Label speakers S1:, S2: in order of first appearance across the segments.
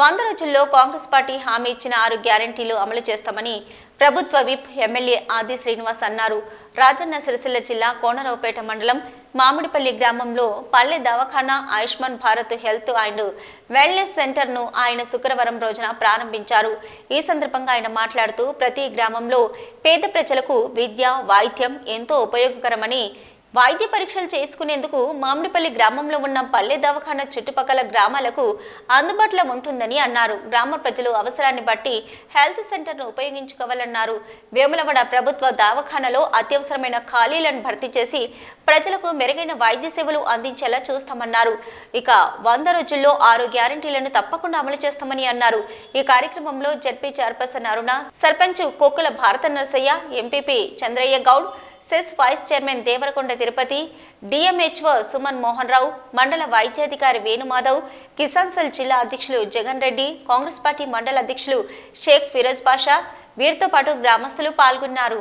S1: వంద రోజుల్లో కాంగ్రెస్ పార్టీ హామీ ఇచ్చిన ఆరు గ్యారంటీలు అమలు చేస్తామని ప్రభుత్వ విప్ ఎమ్మెల్యే ఆది శ్రీనివాస్ అన్నారు. రాజన్న సిరిసిల్ల జిల్లా కోనరావుపేట మండలం మామిడిపల్లి గ్రామంలో పల్లె దవాఖానా Ayushman Bharat health and wellness సెంటర్ను ఆయన శుక్రవారం రోజున ప్రారంభించారు. ఈ సందర్భంగా ఆయన మాట్లాడుతూ ప్రతి గ్రామంలో పేద ప్రజలకు విద్య వైద్యం ఎంతో ఉపయోగకరమని వైద్య పరీక్షలు చేసుకునేందుకు మామిడిపల్లి గ్రామంలో ఉన్న పల్లె దవాఖాన చుట్టుపక్కల గ్రామాలకు అందుబాటులో ఉంటుందని అన్నారు. గ్రామ ప్రజలు అవసరాన్ని బట్టి హెల్త్ సెంటర్ను ఉపయోగించుకోవాలన్నారు. వేములవాడ ప్రభుత్వ దవాఖానలో అత్యవసరమైన ఖాళీలను భర్తీ చేసి ప్రజలకు మెరుగైన వైద్య సేవలు అందించేలా చూస్తామన్నారు. ఇక వంద రోజుల్లో ఆరు గ్యారంటీలను తప్పకుండా అమలు చేస్తామని అన్నారు. ఈ కార్యక్రమంలో ZP chairperson Aruna sarpanch Kokula Bharata Narasaiah MPP Chandraiah Goud cess vice chairman Devarakonda Tirupati DMHO Suman Mohan Rao మండల వైద్యాధికారి వేణుమాధవ్ కిసాన్ సెల్ జిల్లా అధ్యక్షులు జగన్ రెడ్డి కాంగ్రెస్ పార్టీ మండల అధ్యక్షులు షేక్ ఫిరోజ్ పాషా వీరితో పాటు గ్రామస్తులు పాల్గొన్నారు.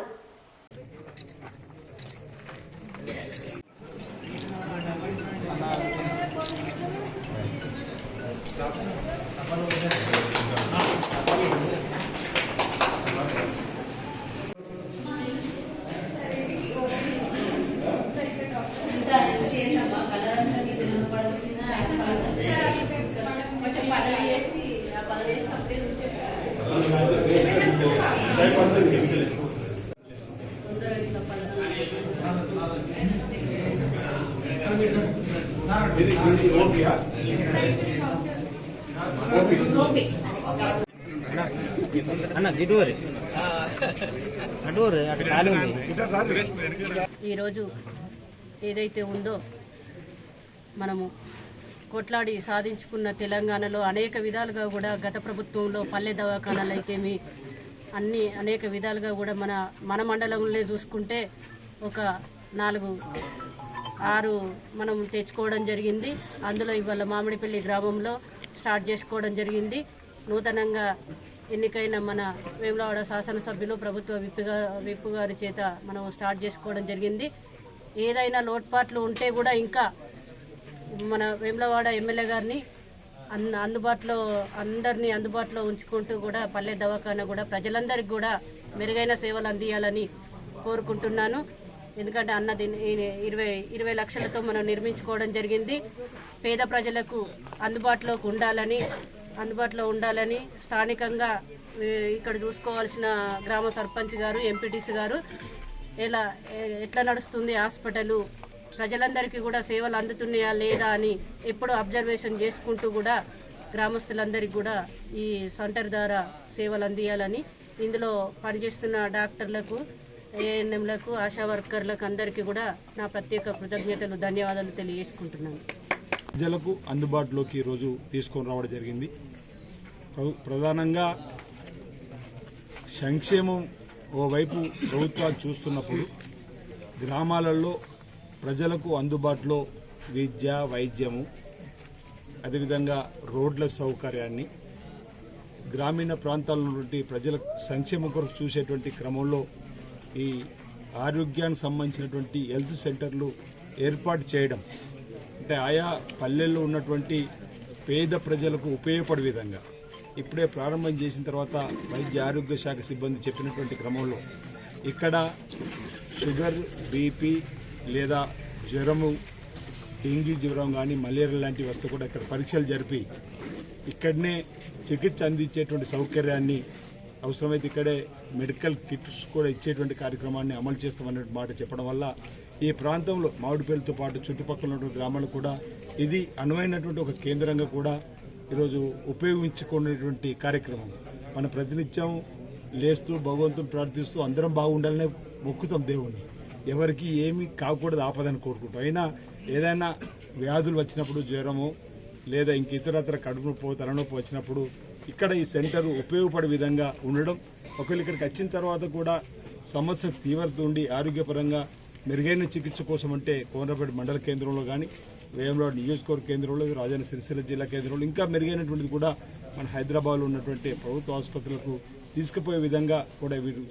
S2: అన్న
S3: ఈరోజు ఏదైతే ఉందో మనము కొట్లాడి సాధించుకున్న తెలంగాణలో అనేక విధాలుగా కూడా గత ప్రభుత్వంలో పల్లె దవాఖానాలు అయితేమి అన్ని అనేక విధాలుగా కూడా మన మన మండలంలో చూసుకుంటే ఒక నాలుగు ఆరు మనం తెచ్చుకోవడం జరిగింది. అందులో ఇవాళ మామిడిపల్లి గ్రామంలో స్టార్ట్ చేసుకోవడం జరిగింది. నూతనంగా ఎన్నికైన మన వేములవాడ శాసనసభ్యులు ప్రభుత్వ విప్పుగా విప్పు గారి చేత మనం స్టార్ట్ చేసుకోవడం జరిగింది. ఏదైనా లోట్పాట్లు ఉంటే కూడా ఇంకా మన వేములవాడ ఎమ్మెల్యే గారిని అన్ అందుబాటులో అందరినీ అందుబాటులో ఉంచుకుంటూ కూడా పల్లె దవాఖాన కూడా ప్రజలందరికీ కూడా మెరుగైన సేవలు అందియాలని కోరుకుంటున్నాను. ఎందుకంటే అన్న ఇరవై ఇరవై లక్షలతో మనం నిర్మించుకోవడం జరిగింది. పేద ప్రజలకు అందుబాటులోకి ఉండాలని అందుబాటులో ఉండాలని స్థానికంగా ఇక్కడ చూసుకోవాల్సిన గ్రామ సర్పంచ్ గారు ఎంపీటీసీ గారు ఎలా ఎట్లా నడుస్తుంది హాస్పిటల్ ప్రజలందరికీ కూడా సేవలు అందుతున్నాయా లేదా అని ఎప్పుడు అబ్జర్వేషన్ చేసుకుంటూ కూడా గ్రామస్తులందరికీ కూడా ఈ సెంటర్ ద్వారా సేవలు అందియాలని ఇందులో పనిచేస్తున్న డాక్టర్లకు ఏఎన్ఎంలకు ఆశా వర్కర్లకు అందరికీ కూడా నా ప్రత్యేక కృతజ్ఞతలు ధన్యవాదాలు తెలియజేసుకుంటున్నాను.
S4: ప్రజలకు అందుబాటులోకి ఈరోజు తీసుకొని రావడం జరిగింది. ప్ర- ప్రధానంగా సంక్షేమం ఓవైపు ప్రభుత్వాలు చూస్తున్నప్పుడు గ్రామాలలో ప్రజలకు అందుబాటులో విద్య వైద్యము అదేవిధంగా రోడ్ల సౌకర్యాన్ని గ్రామీణ ప్రాంతాల నుండి ప్రజల సంక్షేమం కొరకు చూసేటువంటి క్రమంలో ఈ ఆరోగ్యానికి సంబంధించినటువంటి హెల్త్ సెంటర్లు ఏర్పాటు చేయడం అంటే ఆయా పల్లెల్లో ఉన్నటువంటి పేద ప్రజలకు ఉపయోగపడే విధంగా ఇప్పుడే ప్రారంభం చేసిన తర్వాత వైద్య ఆరోగ్య శాఖ సిబ్బంది చెప్పినటువంటి క్రమంలో ఇక్కడ షుగర్ బీపీ లేదా జ్వరము డెంగీ జ్వరం కానీ మలేరియా లాంటివి వస్తే కూడా ఇక్కడ పరీక్షలు జరిపి ఇక్కడనే చికిత్స అందించేటువంటి సౌకర్యాన్ని అవసరమైతే ఇక్కడే మెడికల్ కిట్స్ కూడా ఇచ్చేటువంటి కార్యక్రమాన్ని అమలు చేస్తామనే మాట చెప్పడం వల్ల ఈ ప్రాంతంలో మామిడిపల్లితో పాటు చుట్టుపక్కల ఉన్నటువంటి గ్రామాలు కూడా ఇది అనువైనటువంటి ఒక కేంద్రంగా కూడా ఈరోజు ఉపయోగించుకునేటువంటి కార్యక్రమం. మన ప్రతినిత్యం లేస్తూ భగవంతుని ప్రార్థిస్తూ అందరం బాగుండాలనే మొక్కుతాం దేవుణ్ణి. ఎవరికి ఏమి కాకూడదు ఆపదని కోరుకుంటాం. అయినా ఏదైనా వ్యాధులు వచ్చినప్పుడు జ్వరము లేదా ఇంక ఇతరత్ర కడుపు నొప్పి తలనొప్పి వచ్చినప్పుడు ఇక్కడ ఈ సెంటర్ ఉపయోగపడే విధంగా ఉండడం ఒకవేళ ఇక్కడికి వచ్చిన తర్వాత కూడా సమస్య తీవ్రత ఉండి ఆరోగ్యపరంగా మెరుగైన చికిత్స కోసం అంటే కోనరాపేట మండల కేంద్రంలో కానీ వేమరాడు నియోజకవర్గ కేంద్రంలో రాజన్న సిరిసిల్ల జిల్లా కేంద్రంలో ఇంకా మెరుగైనటువంటిది కూడా మన హైదరాబాద్లో ఉన్నటువంటి ప్రభుత్వ ఆసుపత్రులకు తీసుకుపోయే విధంగా కూడా వీరు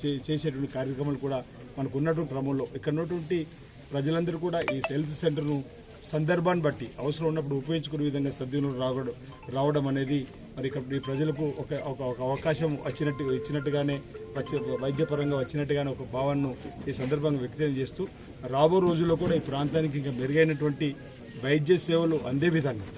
S4: చే- చేసేటువంటి కార్యక్రమాలు కూడా మనకు ఉన్నటువంటి క్రమంలో. ఇక్కడ ఉన్నటువంటి ప్రజలందరూ కూడా ఈ హెల్త్ సెంటర్ను సందర్భాన్ని బట్టి అవసరం ఉన్నప్పుడు ఉపయోగించుకునే విధంగా సద్వినియోగం రావడం రావడం అనేది మరి ఇక్కడ ఈ ప్రజలకు ఒక ఒక ఒక అవకాశం వచ్చినట్టు ఇచ్చినట్టుగానే వైద్యపరంగా వచ్చినట్టుగానే ఒక భావనను ఈ సందర్భంగా వ్యక్తం చేస్తూ రాబో రోజుల్లో కూడా ఈ ప్రాంతానికి ఇంకా మెరుగైనటువంటి వైద్య సేవలు అందే విధంగా.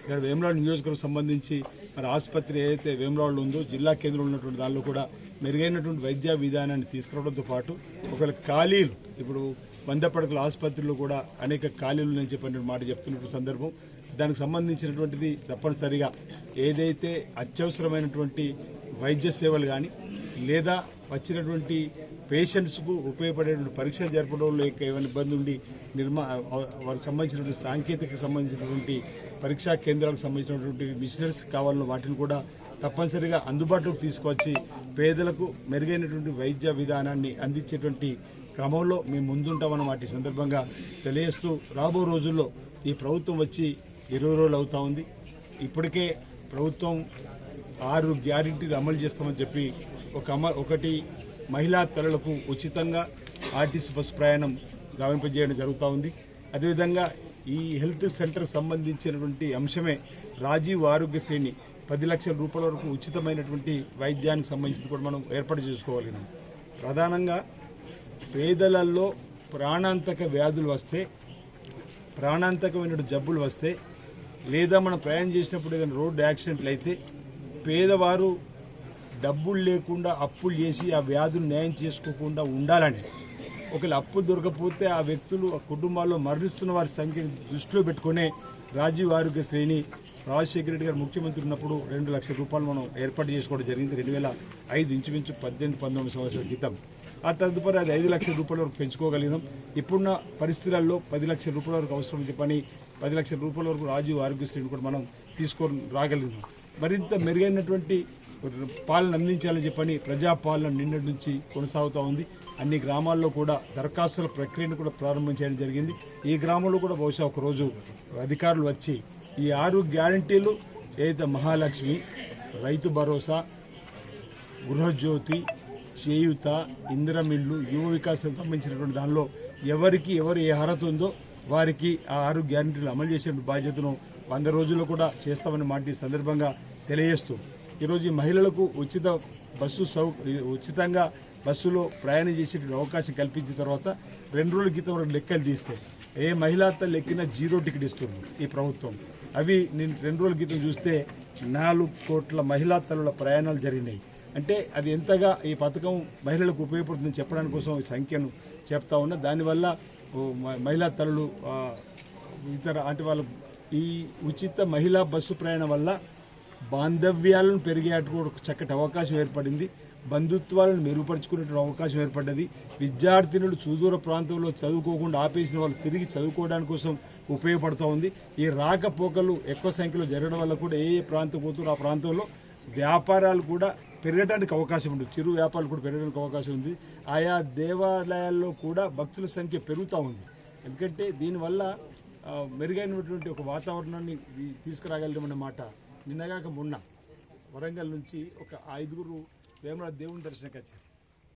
S4: ఇక్కడ వేమరాడు నియోజకవర్గం సంబంధించి మరి ఆసుపత్రి ఏదైతే వేమరాడులో ఉందో జిల్లా కేంద్రంలో ఉన్నటువంటి దానిలో కూడా మెరుగైనటువంటి వైద్య విధానాన్ని తీసుకురావడంతో పాటు ఒకవేళ ఖాళీలు ఇప్పుడు వంద పడకల ఆసుపత్రిలో కూడా అనేక ఖాళీలు నేను చెప్పిన మాట చెప్తున్నటువంటి సందర్భం. దానికి సంబంధించినటువంటిది తప్పనిసరిగా ఏదైతే అత్యవసరమైనటువంటి వైద్య సేవలు కానీ లేదా వచ్చినటువంటి పేషెంట్స్కు ఉపయోగపడేటువంటి పరీక్షలు జరపడంలో ఏమైనా ఇబ్బంది ఉండి నిర్మా వారికి సంబంధించినటువంటి సాంకేతిక సంబంధించినటువంటి పరీక్షా కేంద్రాలకు సంబంధించినటువంటి మిషనరీస్ కావాలన్న వాటిని కూడా తప్పనిసరిగా అందుబాటులోకి తీసుకొచ్చి పేదలకు మెరుగైనటువంటి వైద్య విధానాన్ని అందించేటువంటి క్రమంలో మేము ముందుంటామన్నమాట ఈ సందర్భంగా తెలియజేస్తూ రాబో రోజుల్లో ఈ ప్రభుత్వం వచ్చి ఇరవై రోజులు అవుతా ఉంది. ఇప్పటికే ప్రభుత్వం ఆరు గ్యారెంటీలు అమలు చేస్తామని చెప్పి ఒక అమ ఒకటి మహిళా తల్లులకు ఉచితంగా ఆర్టీసీ బస్సు ప్రయాణం గావింపజేయడం జరుగుతూ ఉంది. అదేవిధంగా ఈ హెల్త్ సెంటర్ సంబంధించినటువంటి అంశమే రాజీవ్ ఆరోగ్యశ్రేణి పది లక్షల రూపాయల వరకు ఉచితమైనటువంటి వైద్యానికి సంబంధించి కూడా మనం ఏర్పాటు చేసుకోగలిగినాం ప్రధానంగా పేదలలో ప్రాణాంతక వ్యాధులు వస్తే ప్రాణాంతకమైన జబ్బులు వస్తే లేదా మనం ప్రయాణం చేసినప్పుడు ఏదైనా రోడ్డు యాక్సిడెంట్లు అయితే పేదవారు డబ్బులు లేకుండా అప్పులు చేసి ఆ వ్యాధులు న్యాయం చేసుకోకుండా ఉండాలని. ఒకవేళ అప్పు దొరకపోతే ఆ వ్యక్తులు ఆ కుటుంబాల్లో మరణిస్తున్న వారి సంఖ్యను దృష్టిలో పెట్టుకునే రాజీవ్ ఆరోగ్య శ్రేణి రాజశేఖర రెడ్డి గారు ముఖ్యమంత్రి ఉన్నప్పుడు రెండు లక్షల రూపాయలు మనం ఏర్పాటు చేసుకోవడం జరిగింది. రెండు వేల ఐదు ఇంచుమించు పద్దెనిమిది పంతొమ్మిది సంవత్సరాల క్రితం. ఆ తదుపరి అది ఐదు లక్షల రూపాయల వరకు పెంచుకోగలిగినాం. ఇప్పుడున్న పరిస్థితులలో పది లక్షల రూపాయల వరకు అవసరం చెప్పని పది లక్షల రూపాయల వరకు రాజీవ్ ఆరోగ్యశ్రీని కూడా మనం తీసుకొని రాగలిగినాం. మరింత మెరుగైనటువంటి పాలన అందించాలని చెప్పని ప్రజాపాలన నిన్నటి నుంచి కొనసాగుతూ ఉంది. అన్ని గ్రామాల్లో కూడా దరఖాస్తుల ప్రక్రియను కూడా ప్రారంభం చేయడం జరిగింది. ఈ గ్రామంలో కూడా బహుశా ఒకరోజు అధికారులు వచ్చి ఈ ఆరు గ్యారంటీలు ఏదైతే మహాలక్ష్మి రైతు భరోసా గృహజ్యోతి చేయుత ఇందిరమిల్లు యువ వికాసం సంబంధించినటువంటి దానిలో ఎవరికి ఎవరు ఏ అర్హత ఉందో వారికి ఆ ఆరు గ్యారంటీలు అమలు చేసే బాధ్యతను వంద రోజుల్లో కూడా చేస్తామని మాట సందర్భంగా తెలియజేస్తూ. ఈరోజు ఈ మహిళలకు ఉచిత బస్సు సౌ ఉచితంగా బస్సులో ప్రయాణం చేసే అవకాశం కల్పించిన తర్వాత రెండు రోజుల క్రితం లెక్కలు తీస్తే ఏ మహిళా లెక్కిన జీరో టికెట్ ఇస్తుంది ఈ ప్రభుత్వం. అవి నేను రెండు రోజుల క్రితం చూస్తే నాలుగు కోట్ల మహిళా తల్లుల ప్రయాణాలు జరిగినాయి. అంటే అది ఎంతగా ఈ పథకం మహిళలకు ఉపయోగపడుతుందని చెప్పడానికి కోసం ఈ సంఖ్యను చెప్తా ఉన్నా. దానివల్ల మహిళా తల్లులు ఇతర అంటే వాళ్ళు ఈ ఉచిత మహిళా బస్సు ప్రయాణం వల్ల బాంధవ్యాలను పెరిగేటట్టు చక్కటి అవకాశం ఏర్పడింది. బంధుత్వాలను మెరుగుపరుచుకునే అవకాశం ఏర్పడ్డది. విద్యార్థినులు సుదూర ప్రాంతంలో చదువుకోకుండా ఆపేసిన వాళ్ళు తిరిగి చదువుకోవడానికి కోసం ఉపయోగపడుతూ ఉంది. ఈ రాకపోకలు ఎక్కువ సంఖ్యలో జరగడం వల్ల కూడా ఏ ఏ ప్రాంతం పోతుందో ఆ ప్రాంతంలో వ్యాపారాలు కూడా పెరగడానికి అవకాశం ఉంది. చిరు వ్యాపారాలు కూడా పెరగడానికి అవకాశం ఉంది. ఆయా దేవాలయాల్లో కూడా భక్తుల సంఖ్య పెరుగుతూ ఉంది. ఎందుకంటే దీనివల్ల మెరుగైనటువంటి ఒక వాతావరణాన్ని ఈ- మాట నిన్నగాక మొన్న వరంగల్ నుంచి ఒక ఐదుగురు వేమల దేవుని దర్శనకి వచ్చారు.